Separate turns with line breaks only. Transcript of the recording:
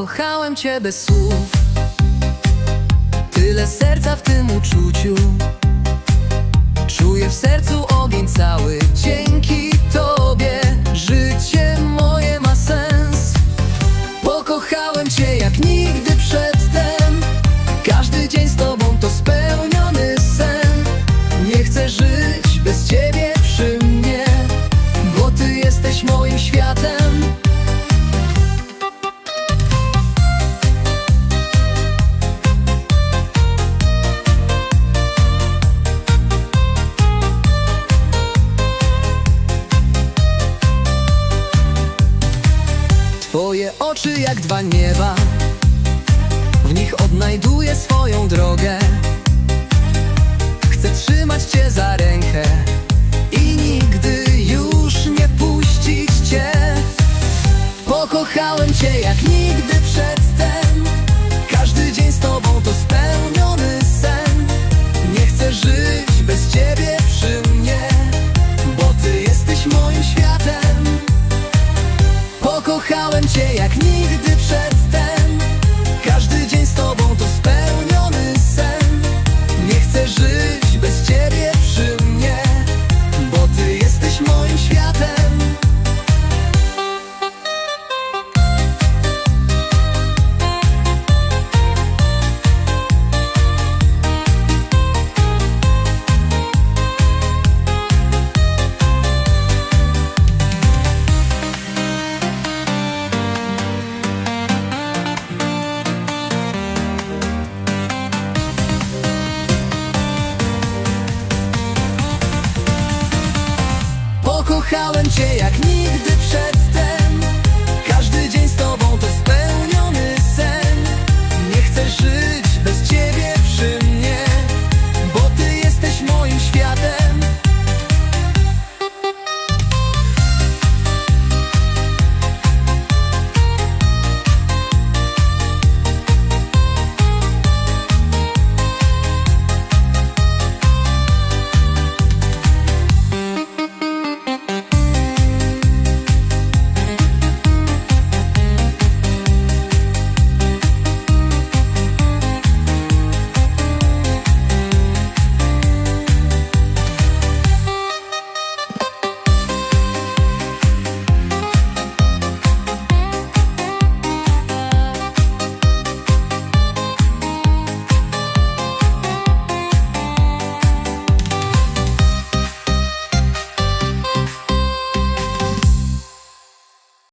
Pokochałem cię bez słów. Tyle serca w tym uczuciu. Czuję w sercu ogień cały. Dzięki tobie życie moje ma sens. Pokochałem cię oczy jak dwa nieba. W nich odnajduję swoją drogę. Chcę trzymać Cię za rękę I nigdy już nie puścić Cię. Pokochałem Cię jak nigdy Pchałem cię jak